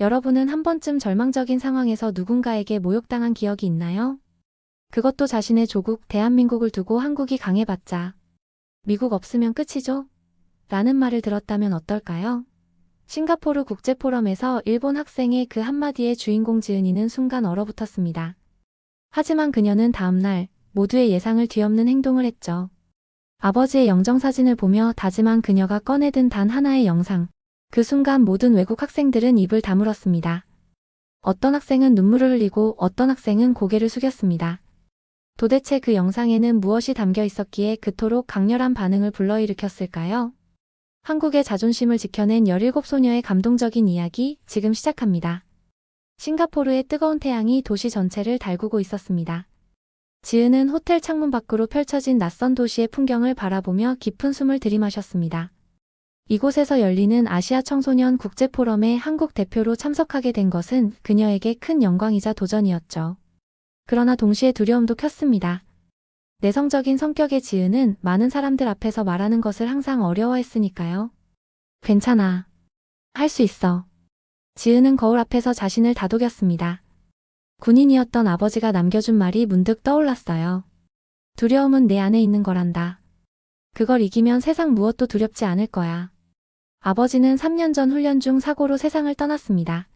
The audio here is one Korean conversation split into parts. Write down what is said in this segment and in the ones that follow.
여러분은 한 번쯤 절망적인 상황에서 누군가에게 모욕당한 기억이 있나요? 그것도 자신의 조국 대한민국을 두고 한국이 강해봤자 미국 없으면 끝이죠? 라는 말을 들었다면 어떨까요? 싱가포르 국제포럼에서 일본 학생의 그 한마디에 주인공 지은이는 순간 얼어붙었습니다. 하지만 그녀는 다음날 모두의 예상을 뒤엎는 행동을 했죠. 아버지의 영정사진을 보며 다짐한 그녀가 꺼내든 단 하나의 영상. 그 순간 모든 외국 학생들은 입을 다물었습니다. 어떤 학생은 눈물을 흘리고 어떤 학생은 고개를 숙였습니다. 도대체 그 영상에는 무엇이 담겨 있었기에 그토록 강렬한 반응을 불러일으켰을까요? 한국의 자존심을 지켜낸 17소녀의 감동적인 이야기 지금 시작합니다. 싱가포르의 뜨거운 태양이 도시 전체를 달구고 있었습니다. 지은은 호텔 창문 밖으로 펼쳐진 낯선 도시의 풍경을 바라보며 깊은 숨을 들이마셨습니다. 이곳에서 열리는 아시아 청소년 국제포럼에 한국 대표로 참석하게 된 것은 그녀에게 큰 영광이자 도전이었죠. 그러나 동시에 두려움도 컸습니다. 내성적인 성격의 지은은 많은 사람들 앞에서 말하는 것을 항상 어려워했으니까요. 괜찮아. 할 수 있어. 지은은 거울 앞에서 자신을 다독였습니다. 군인이었던 아버지가 남겨준 말이 문득 떠올랐어요. 두려움은 내 안에 있는 거란다. 그걸 이기면 세상 무엇도 두렵지 않을 거야. 아버지는 3년 전 훈련 중 사고로 세상을 떠났습니다.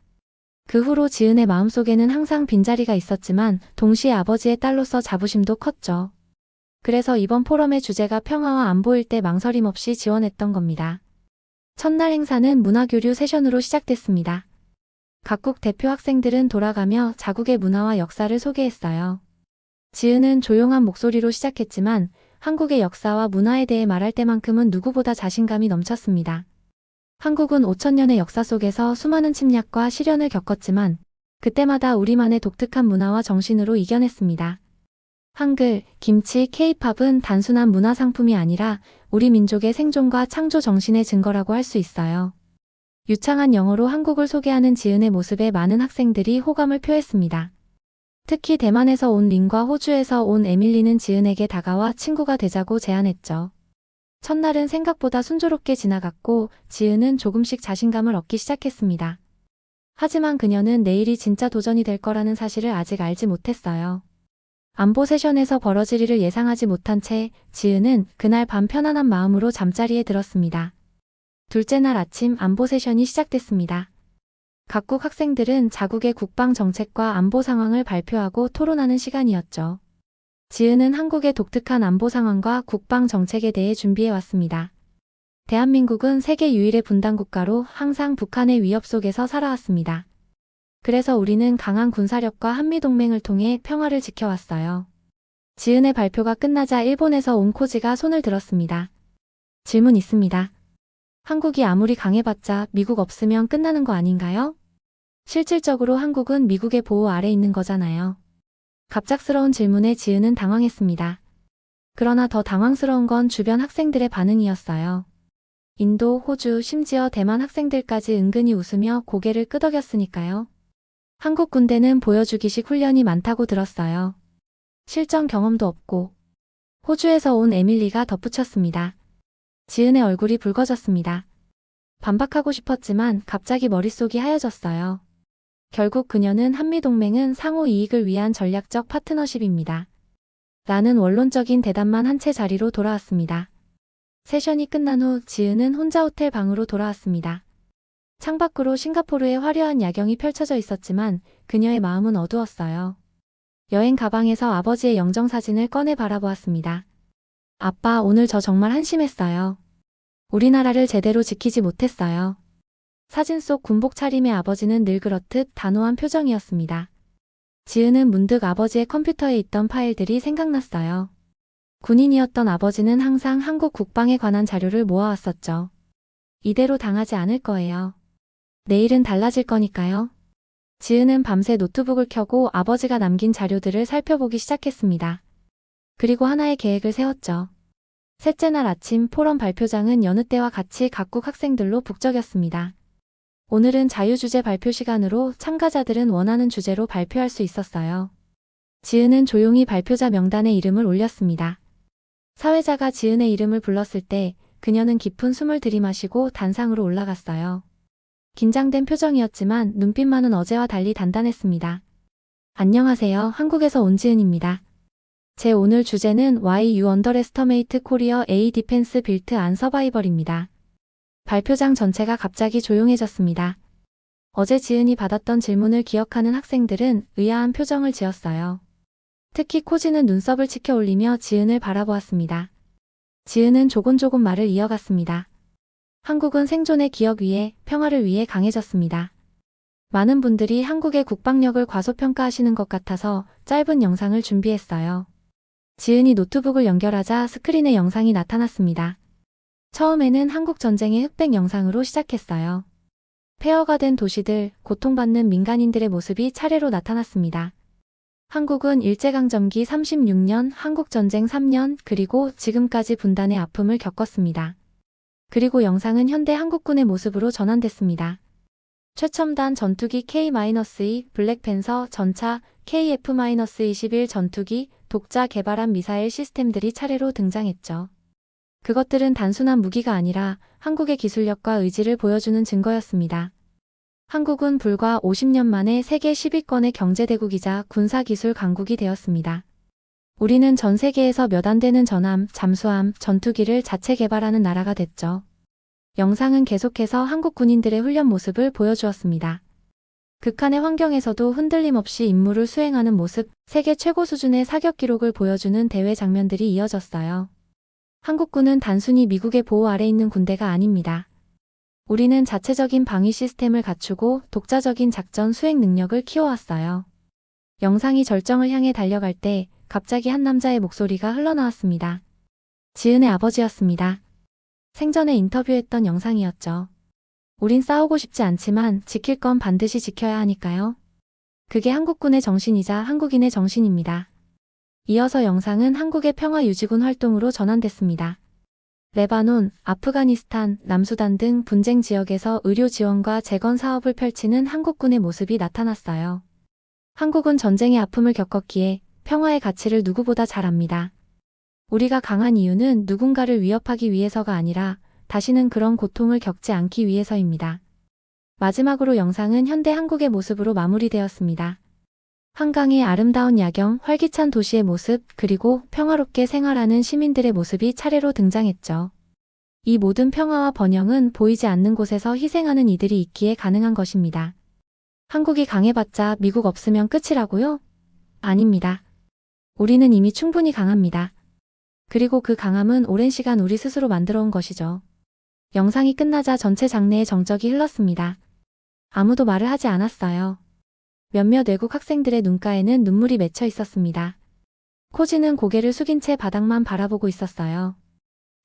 그 후로 지은의 마음속에는 항상 빈자리가 있었지만 동시에 아버지의 딸로서 자부심도 컸죠. 그래서 이번 포럼의 주제가 평화와 안보일 때 망설임 없이 지원했던 겁니다. 첫날 행사는 문화교류 세션으로 시작됐습니다. 각국 대표 학생들은 돌아가며 자국의 문화와 역사를 소개했어요. 지은은 조용한 목소리로 시작했지만 한국의 역사와 문화에 대해 말할 때만큼은 누구보다 자신감이 넘쳤습니다. 한국은 5천년의 역사 속에서 수많은 침략과 시련을 겪었지만 그때마다 우리만의 독특한 문화와 정신으로 이겨냈습니다. 한글, 김치, 케이팝은 단순한 문화 상품이 아니라 우리 민족의 생존과 창조 정신의 증거라고 할 수 있어요. 유창한 영어로 한국을 소개하는 지은의 모습에 많은 학생들이 호감을 표했습니다. 특히 대만에서 온 린과 호주에서 온 에밀리는 지은에게 다가와 친구가 되자고 제안했죠. 첫날은 생각보다 순조롭게 지나갔고 지은은 조금씩 자신감을 얻기 시작했습니다. 하지만 그녀는 내일이 진짜 도전이 될 거라는 사실을 아직 알지 못했어요. 안보 세션에서 벌어질 일을 예상하지 못한 채 지은은 그날 밤 편안한 마음으로 잠자리에 들었습니다. 둘째 날 아침 안보 세션이 시작됐습니다. 각국 학생들은 자국의 국방 정책과 안보 상황을 발표하고 토론하는 시간이었죠. 지은은 한국의 독특한 안보 상황과 국방 정책에 대해 준비해 왔습니다. 대한민국은 세계 유일의 분단 국가로 항상 북한의 위협 속에서 살아왔습니다. 그래서 우리는 강한 군사력과 한미동맹을 통해 평화를 지켜왔어요. 지은의 발표가 끝나자 일본에서 온 코지가 손을 들었습니다. 질문 있습니다. 한국이 아무리 강해봤자 미국 없으면 끝나는 거 아닌가요? 실질적으로 한국은 미국의 보호 아래 있는 거잖아요. 갑작스러운 질문에 지은은 당황했습니다. 그러나 더 당황스러운 건 주변 학생들의 반응이었어요. 인도, 호주, 심지어 대만 학생들까지 은근히 웃으며 고개를 끄덕였으니까요. 한국 군대는 보여주기식 훈련이 많다고 들었어요. 실전 경험도 없고. 호주에서 온 에밀리가 덧붙였습니다. 지은의 얼굴이 붉어졌습니다. 반박하고 싶었지만 갑자기 머릿속이 하얘졌어요. 결국 그녀는 한미동맹은 상호 이익을 위한 전략적 파트너십입니다. 라는 원론적인 대답만 한 채 자리로 돌아왔습니다. 세션이 끝난 후 지은은 혼자 호텔 방으로 돌아왔습니다. 창밖으로 싱가포르의 화려한 야경이 펼쳐져 있었지만 그녀의 마음은 어두웠어요. 여행 가방에서 아버지의 영정 사진을 꺼내 바라보았습니다. 아빠, 오늘 저 정말 한심했어요. 우리나라를 제대로 지키지 못했어요. 사진 속 군복 차림의 아버지는 늘 그렇듯 단호한 표정이었습니다. 지은은 문득 아버지의 컴퓨터에 있던 파일들이 생각났어요. 군인이었던 아버지는 항상 한국 국방에 관한 자료를 모아왔었죠. 이대로 당하지 않을 거예요. 내일은 달라질 거니까요. 지은은 밤새 노트북을 켜고 아버지가 남긴 자료들을 살펴보기 시작했습니다. 그리고 하나의 계획을 세웠죠. 셋째 날 아침 포럼 발표장은 여느 때와 같이 각국 학생들로 북적였습니다. 오늘은 자유주제 발표 시간으로 참가자들은 원하는 주제로 발표할 수 있었어요. 지은은 조용히 발표자 명단에 이름을 올렸습니다. 사회자가 지은의 이름을 불렀을 때 그녀는 깊은 숨을 들이마시고 단상으로 올라갔어요. 긴장된 표정이었지만 눈빛만은 어제와 달리 단단했습니다. 안녕하세요. 한국에서 온 지은입니다. 제 오늘 주제는 You Underestimate Korea A Defense Built on Survival입니다. 발표장 전체가 갑자기 조용해졌습니다. 어제 지은이 받았던 질문을 기억하는 학생들은 의아한 표정을 지었어요. 특히 코지는 눈썹을 치켜 올리며 지은을 바라보았습니다. 지은은 조곤조곤 말을 이어갔습니다. 한국은 생존의 기억 위에 평화를 위해 강해졌습니다. 많은 분들이 한국의 국방력을 과소평가하시는 것 같아서 짧은 영상을 준비했어요. 지은이 노트북을 연결하자 스크린에 영상이 나타났습니다. 처음에는 한국 전쟁의 흑백 영상으로 시작했어요. 폐허가 된 도시들, 고통받는 민간인들의 모습이 차례로 나타났습니다. 한국은 일제강점기 36년, 한국전쟁 3년, 그리고 지금까지 분단의 아픔을 겪었습니다. 그리고 영상은 현대 한국군의 모습으로 전환됐습니다. 최첨단 전투기 K-2, 블랙팬서, 전차, KF-21 전투기, 독자 개발한 미사일 시스템들이 차례로 등장했죠. 그것들은 단순한 무기가 아니라 한국의 기술력과 의지를 보여주는 증거였습니다. 한국은 불과 50년 만에 세계 10위권의 경제대국이자 군사기술 강국이 되었습니다. 우리는 전 세계에서 몇 안 되는 전함, 잠수함, 전투기를 자체 개발하는 나라가 됐죠. 영상은 계속해서 한국 군인들의 훈련 모습을 보여주었습니다. 극한의 환경에서도 흔들림 없이 임무를 수행하는 모습, 세계 최고 수준의 사격 기록을 보여주는 대회 장면들이 이어졌어요. 한국군은 단순히 미국의 보호 아래 있는 군대가 아닙니다. 우리는 자체적인 방위 시스템을 갖추고 독자적인 작전 수행 능력을 키워왔어요. 영상이 절정을 향해 달려갈 때 갑자기 한 남자의 목소리가 흘러나왔습니다. 지은의 아버지였습니다. 생전에 인터뷰했던 영상이었죠. 우린 싸우고 싶지 않지만 지킬 건 반드시 지켜야 하니까요. 그게 한국군의 정신이자 한국인의 정신입니다. 이어서 영상은 한국의 평화 유지군 활동으로 전환됐습니다. 레바논, 아프가니스탄, 남수단 등 분쟁 지역에서 의료 지원과 재건 사업을 펼치는 한국군의 모습이 나타났어요. 한국은 전쟁의 아픔을 겪었기에 평화의 가치를 누구보다 잘 압니다. 우리가 강한 이유는 누군가를 위협하기 위해서가 아니라 다시는 그런 고통을 겪지 않기 위해서입니다. 마지막으로 영상은 현대 한국의 모습으로 마무리되었습니다. 한강의 아름다운 야경, 활기찬 도시의 모습, 그리고 평화롭게 생활하는 시민들의 모습이 차례로 등장했죠. 이 모든 평화와 번영은 보이지 않는 곳에서 희생하는 이들이 있기에 가능한 것입니다. 한국이 강해봤자 미국 없으면 끝이라고요? 아닙니다. 우리는 이미 충분히 강합니다. 그리고 그 강함은 오랜 시간 우리 스스로 만들어 온 것이죠. 영상이 끝나자 전체 장내에 정적이 흘렀습니다. 아무도 말을 하지 않았어요. 몇몇 외국 학생들의 눈가에는 눈물이 맺혀 있었습니다. 코지는 고개를 숙인 채 바닥만 바라보고 있었어요.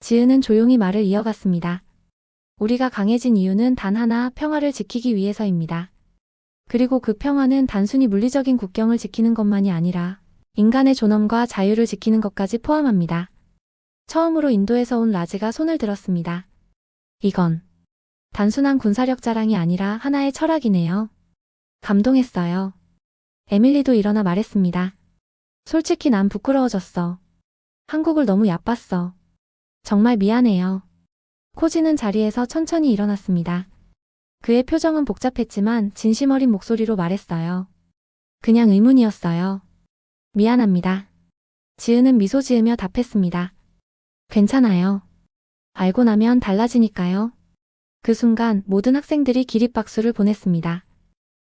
지은은 조용히 말을 이어갔습니다. 우리가 강해진 이유는 단 하나 평화를 지키기 위해서입니다. 그리고 그 평화는 단순히 물리적인 국경을 지키는 것만이 아니라 인간의 존엄과 자유를 지키는 것까지 포함합니다. 처음으로 인도에서 온 라즈가 손을 들었습니다. 이건 단순한 군사력 자랑이 아니라 하나의 철학이네요. 감동했어요. 에밀리도 일어나 말했습니다. 솔직히 난 부끄러워졌어. 한국을 너무 얕봤어. 정말 미안해요. 코지는 자리에서 천천히 일어났습니다. 그의 표정은 복잡했지만 진심 어린 목소리로 말했어요. 그냥 의문이었어요. 미안합니다. 지은은 미소 지으며 답했습니다. 괜찮아요. 알고 나면 달라지니까요. 그 순간 모든 학생들이 기립박수를 보냈습니다.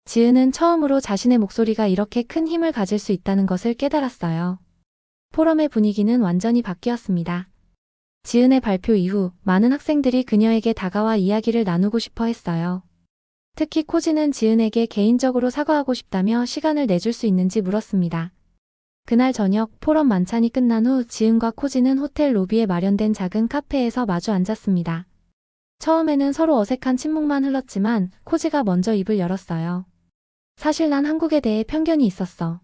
지은은 처음으로 자신의 목소리가 이렇게 큰 힘을 가질 수 있다는 것을 깨달았어요. 포럼의 분위기는 완전히 바뀌었습니다. 지은의 발표 이후 많은 학생들이 그녀에게 다가와 이야기를 나누고 싶어 했어요. 특히 코지는 지은에게 개인적으로 사과하고 싶다며 시간을 내줄 수 있는지 물었습니다. 그날 저녁 포럼 만찬이 끝난 후 지은과 코지는 호텔 로비에 마련된 작은 카페에서 마주 앉았습니다. 처음에는 서로 어색한 침묵만 흘렀지만 코지가 먼저 입을 열었어요. 사실 난 한국에 대해 편견이 있었어.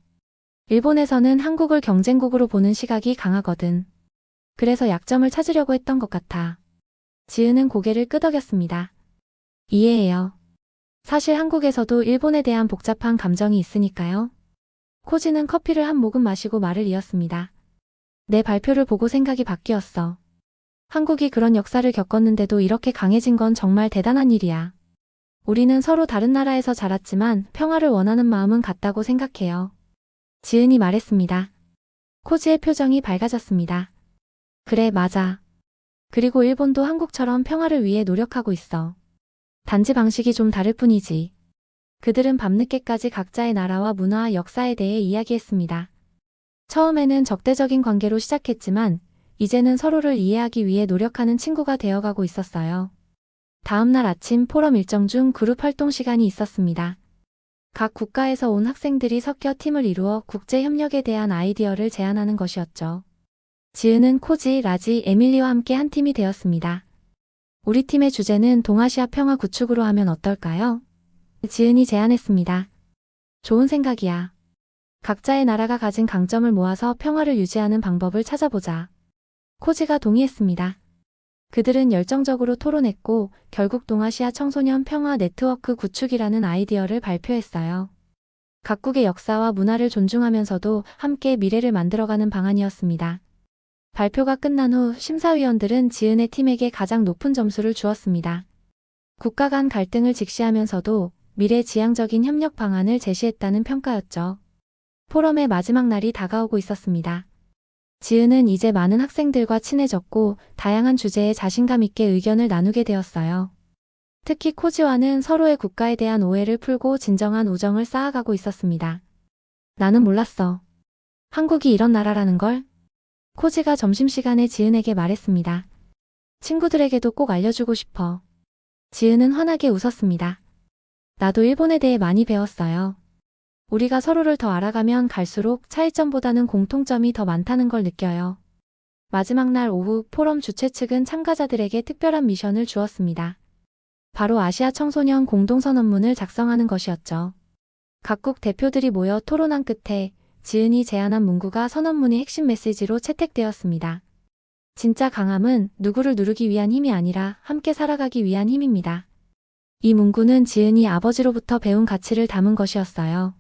일본에서는 한국을 경쟁국으로 보는 시각이 강하거든. 그래서 약점을 찾으려고 했던 것 같아. 지은은 고개를 끄덕였습니다. 이해해요. 사실 한국에서도 일본에 대한 복잡한 감정이 있으니까요. 코지는 커피를 한 모금 마시고 말을 이었습니다. 내 발표를 보고 생각이 바뀌었어. 한국이 그런 역사를 겪었는데도 이렇게 강해진 건 정말 대단한 일이야. 우리는 서로 다른 나라에서 자랐지만 평화를 원하는 마음은 같다고 생각해요. 지은이 말했습니다. 코지의 표정이 밝아졌습니다. 그래, 맞아. 그리고 일본도 한국처럼 평화를 위해 노력하고 있어. 단지 방식이 좀 다를 뿐이지. 그들은 밤늦게까지 각자의 나라와 문화와 역사에 대해 이야기했습니다. 처음에는 적대적인 관계로 시작했지만 이제는 서로를 이해하기 위해 노력하는 친구가 되어가고 있었어요. 다음날 아침 포럼 일정 중 그룹 활동 시간이 있었습니다. 각 국가에서 온 학생들이 섞여 팀을 이루어 국제 협력에 대한 아이디어를 제안하는 것이었죠. 지은은 코지, 라지, 에밀리와 함께 한 팀이 되었습니다. 우리 팀의 주제는 동아시아 평화 구축으로 하면 어떨까요? 지은이 제안했습니다. 좋은 생각이야. 각자의 나라가 가진 강점을 모아서 평화를 유지하는 방법을 찾아보자. 코지가 동의했습니다. 그들은 열정적으로 토론했고 결국 동아시아 청소년 평화 네트워크 구축이라는 아이디어를 발표했어요. 각국의 역사와 문화를 존중하면서도 함께 미래를 만들어가는 방안이었습니다. 발표가 끝난 후 심사위원들은 지은의 팀에게 가장 높은 점수를 주었습니다. 국가 간 갈등을 직시하면서도 미래 지향적인 협력 방안을 제시했다는 평가였죠. 포럼의 마지막 날이 다가오고 있었습니다. 지은은 이제 많은 학생들과 친해졌고 다양한 주제에 자신감 있게 의견을 나누게 되었어요. 특히 코지와는 서로의 국가에 대한 오해를 풀고 진정한 우정을 쌓아가고 있었습니다. 나는 몰랐어. 한국이 이런 나라라는 걸? 코지가 점심시간에 지은에게 말했습니다. 친구들에게도 꼭 알려주고 싶어. 지은은 환하게 웃었습니다. 나도 일본에 대해 많이 배웠어요. 우리가 서로를 더 알아가면 갈수록 차이점보다는 공통점이 더 많다는 걸 느껴요. 마지막 날 오후 포럼 주최 측은 참가자들에게 특별한 미션을 주었습니다. 바로 아시아 청소년 공동선언문을 작성하는 것이었죠. 각국 대표들이 모여 토론한 끝에 지은이 제안한 문구가 선언문의 핵심 메시지로 채택되었습니다. 진짜 강함은 누구를 누르기 위한 힘이 아니라 함께 살아가기 위한 힘입니다. 이 문구는 지은이 아버지로부터 배운 가치를 담은 것이었어요.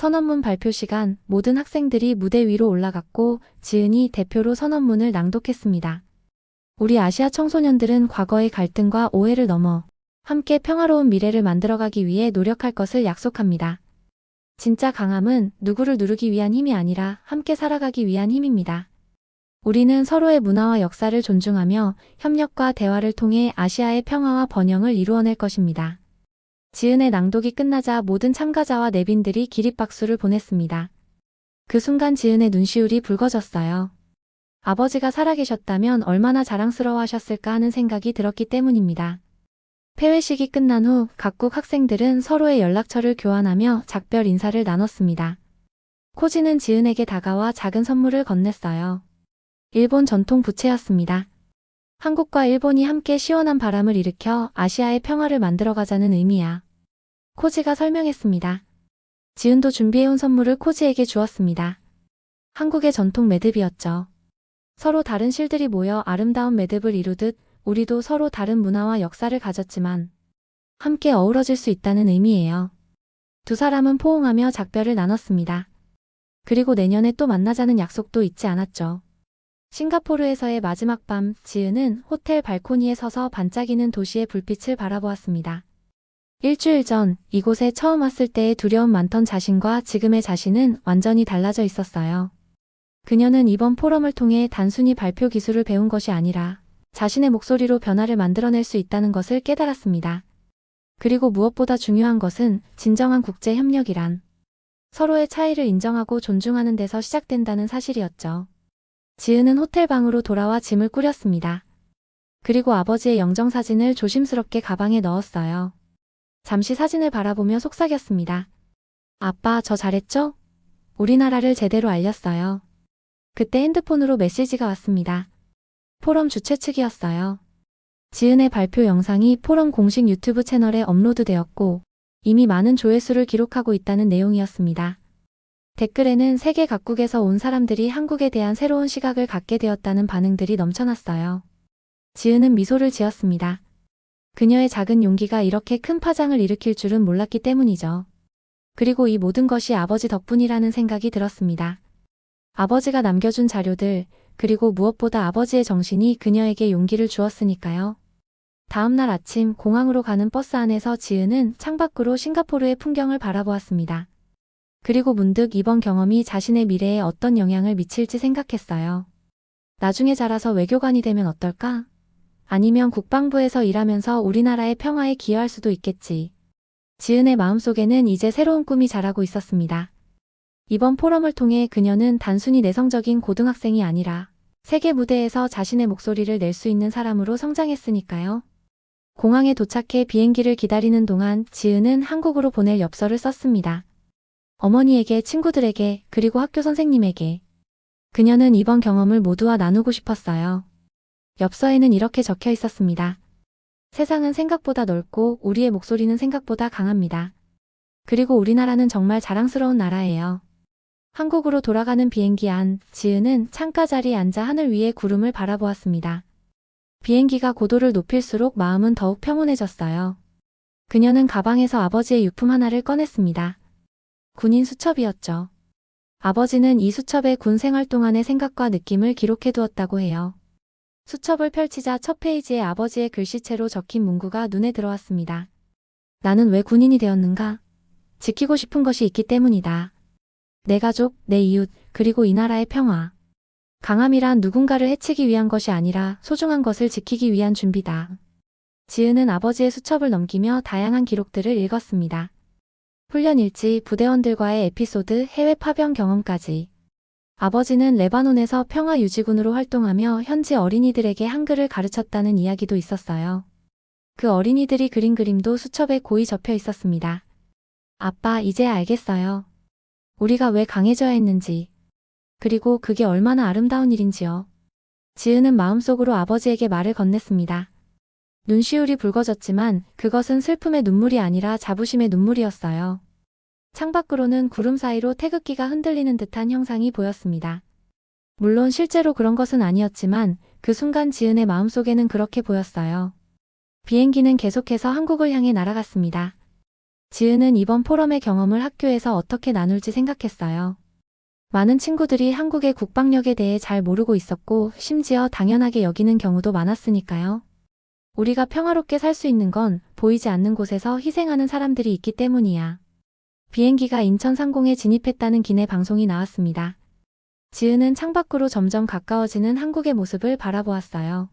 선언문 발표 시간 모든 학생들이 무대 위로 올라갔고 지은이 대표로 선언문을 낭독했습니다. 우리 아시아 청소년들은 과거의 갈등과 오해를 넘어 함께 평화로운 미래를 만들어가기 위해 노력할 것을 약속합니다. 진짜 강함은 누구를 누르기 위한 힘이 아니라 함께 살아가기 위한 힘입니다. 우리는 서로의 문화와 역사를 존중하며 협력과 대화를 통해 아시아의 평화와 번영을 이루어낼 것입니다. 지은의 낭독이 끝나자 모든 참가자와 내빈들이 기립박수를 보냈습니다. 그 순간 지은의 눈시울이 붉어졌어요. 아버지가 살아계셨다면 얼마나 자랑스러워하셨을까 하는 생각이 들었기 때문입니다. 폐회식이 끝난 후 각국 학생들은 서로의 연락처를 교환하며 작별 인사를 나눴습니다. 코지는 지은에게 다가와 작은 선물을 건넸어요. 일본 전통 부채였습니다. 한국과 일본이 함께 시원한 바람을 일으켜 아시아의 평화를 만들어가자는 의미야. 코지가 설명했습니다. 지은도 준비해온 선물을 코지에게 주었습니다. 한국의 전통 매듭이었죠. 서로 다른 실들이 모여 아름다운 매듭을 이루듯 우리도 서로 다른 문화와 역사를 가졌지만 함께 어우러질 수 있다는 의미예요. 두 사람은 포옹하며 작별을 나눴습니다. 그리고 내년에 또 만나자는 약속도 잊지 않았죠. 싱가포르에서의 마지막 밤, 지은은 호텔 발코니에 서서 반짝이는 도시의 불빛을 바라보았습니다. 일주일 전 이곳에 처음 왔을 때의 두려움 많던 자신과 지금의 자신은 완전히 달라져 있었어요. 그녀는 이번 포럼을 통해 단순히 발표 기술을 배운 것이 아니라 자신의 목소리로 변화를 만들어낼 수 있다는 것을 깨달았습니다. 그리고 무엇보다 중요한 것은 진정한 국제 협력이란 서로의 차이를 인정하고 존중하는 데서 시작된다는 사실이었죠. 지은은 호텔 방으로 돌아와 짐을 꾸렸습니다. 그리고 아버지의 영정사진을 조심스럽게 가방에 넣었어요. 잠시 사진을 바라보며 속삭였습니다. 아빠, 저 잘했죠? 우리나라를 제대로 알렸어요. 그때 핸드폰으로 메시지가 왔습니다. 포럼 주최 측이었어요. 지은의 발표 영상이 포럼 공식 유튜브 채널에 업로드되었고 이미 많은 조회수를 기록하고 있다는 내용이었습니다. 댓글에는 세계 각국에서 온 사람들이 한국에 대한 새로운 시각을 갖게 되었다는 반응들이 넘쳐났어요. 지은은 미소를 지었습니다. 그녀의 작은 용기가 이렇게 큰 파장을 일으킬 줄은 몰랐기 때문이죠. 그리고 이 모든 것이 아버지 덕분이라는 생각이 들었습니다. 아버지가 남겨준 자료들, 그리고 무엇보다 아버지의 정신이 그녀에게 용기를 주었으니까요. 다음날 아침 공항으로 가는 버스 안에서 지은은 창밖으로 싱가포르의 풍경을 바라보았습니다. 그리고 문득 이번 경험이 자신의 미래에 어떤 영향을 미칠지 생각했어요. 나중에 자라서 외교관이 되면 어떨까? 아니면 국방부에서 일하면서 우리나라의 평화에 기여할 수도 있겠지. 지은의 마음속에는 이제 새로운 꿈이 자라고 있었습니다. 이번 포럼을 통해 그녀는 단순히 내성적인 고등학생이 아니라 세계 무대에서 자신의 목소리를 낼 수 있는 사람으로 성장했으니까요. 공항에 도착해 비행기를 기다리는 동안 지은은 한국으로 보낼 엽서를 썼습니다. 어머니에게, 친구들에게, 그리고 학교 선생님에게. 그녀는 이번 경험을 모두와 나누고 싶었어요. 엽서에는 이렇게 적혀 있었습니다. 세상은 생각보다 넓고 우리의 목소리는 생각보다 강합니다. 그리고 우리나라는 정말 자랑스러운 나라예요. 한국으로 돌아가는 비행기 안, 지은은 창가 자리에 앉아 하늘 위의 구름을 바라보았습니다. 비행기가 고도를 높일수록 마음은 더욱 평온해졌어요. 그녀는 가방에서 아버지의 유품 하나를 꺼냈습니다. 군인 수첩이었죠. 아버지는 이 수첩에 군 생활 동안의 생각과 느낌을 기록해 두었다고 해요. 수첩을 펼치자 첫 페이지에 아버지의 글씨체로 적힌 문구가 눈에 들어왔습니다. 나는 왜 군인이 되었는가? 지키고 싶은 것이 있기 때문이다. 내 가족, 내 이웃, 그리고 이 나라의 평화. 강함이란 누군가를 해치기 위한 것이 아니라 소중한 것을 지키기 위한 준비다. 지은은 아버지의 수첩을 넘기며 다양한 기록들을 읽었습니다. 훈련 일지, 부대원들과의 에피소드, 해외 파병 경험까지. 아버지는 레바논에서 평화 유지군으로 활동하며 현지 어린이들에게 한글을 가르쳤다는 이야기도 있었어요. 그 어린이들이 그린 그림도 수첩에 고이 접혀 있었습니다. 아빠, 이제 알겠어요. 우리가 왜 강해져야 했는지. 그리고 그게 얼마나 아름다운 일인지요. 지은은 마음속으로 아버지에게 말을 건넸습니다. 눈시울이 붉어졌지만 그것은 슬픔의 눈물이 아니라 자부심의 눈물이었어요. 창밖으로는 구름 사이로 태극기가 흔들리는 듯한 형상이 보였습니다. 물론 실제로 그런 것은 아니었지만 그 순간 지은의 마음속에는 그렇게 보였어요. 비행기는 계속해서 한국을 향해 날아갔습니다. 지은은 이번 포럼의 경험을 학교에서 어떻게 나눌지 생각했어요. 많은 친구들이 한국의 국방력에 대해 잘 모르고 있었고 심지어 당연하게 여기는 경우도 많았으니까요. 우리가 평화롭게 살 수 있는 건 보이지 않는 곳에서 희생하는 사람들이 있기 때문이야. 비행기가 인천 상공에 진입했다는 기내 방송이 나왔습니다. 지은은 창밖으로 점점 가까워지는 한국의 모습을 바라보았어요.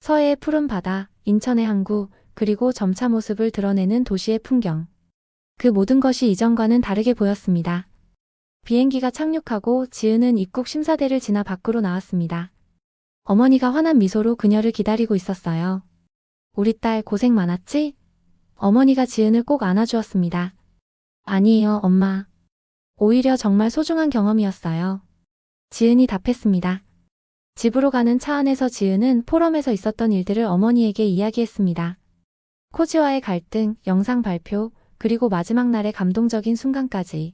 서해의 푸른 바다, 인천의 항구, 그리고 점차 모습을 드러내는 도시의 풍경. 그 모든 것이 이전과는 다르게 보였습니다. 비행기가 착륙하고 지은은 입국 심사대를 지나 밖으로 나왔습니다. 어머니가 환한 미소로 그녀를 기다리고 있었어요. 우리 딸 고생 많았지? 어머니가 지은을 꼭 안아주었습니다. 아니에요, 엄마. 오히려 정말 소중한 경험이었어요. 지은이 답했습니다. 집으로 가는 차 안에서 지은은 포럼에서 있었던 일들을 어머니에게 이야기했습니다. 코지와의 갈등, 영상 발표, 그리고 마지막 날의 감동적인 순간까지.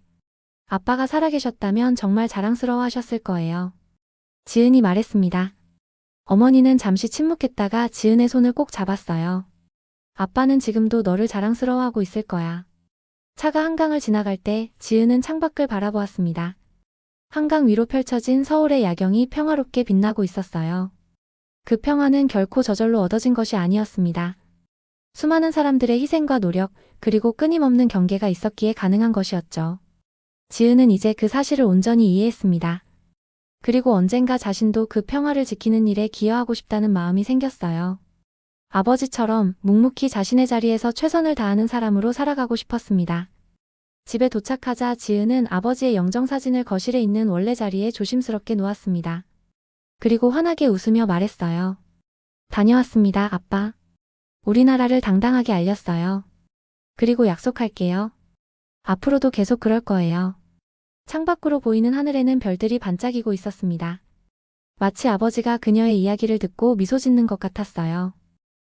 아빠가 살아계셨다면 정말 자랑스러워 하셨을 거예요. 지은이 말했습니다. 어머니는 잠시 침묵했다가 지은의 손을 꼭 잡았어요. 아빠는 지금도 너를 자랑스러워하고 있을 거야. 차가 한강을 지나갈 때 지은은 창밖을 바라보았습니다. 한강 위로 펼쳐진 서울의 야경이 평화롭게 빛나고 있었어요. 그 평화는 결코 저절로 얻어진 것이 아니었습니다. 수많은 사람들의 희생과 노력, 그리고 끊임없는 경계가 있었기에 가능한 것이었죠. 지은은 이제 그 사실을 온전히 이해했습니다. 그리고 언젠가 자신도 그 평화를 지키는 일에 기여하고 싶다는 마음이 생겼어요. 아버지처럼 묵묵히 자신의 자리에서 최선을 다하는 사람으로 살아가고 싶었습니다. 집에 도착하자 지은은 아버지의 영정사진을 거실에 있는 원래 자리에 조심스럽게 놓았습니다. 그리고 환하게 웃으며 말했어요. 다녀왔습니다, 아빠. 우리나라를 당당하게 알렸어요. 그리고 약속할게요. 앞으로도 계속 그럴 거예요. 창밖으로 보이는 하늘에는 별들이 반짝이고 있었습니다. 마치 아버지가 그녀의 이야기를 듣고 미소 짓는 것 같았어요.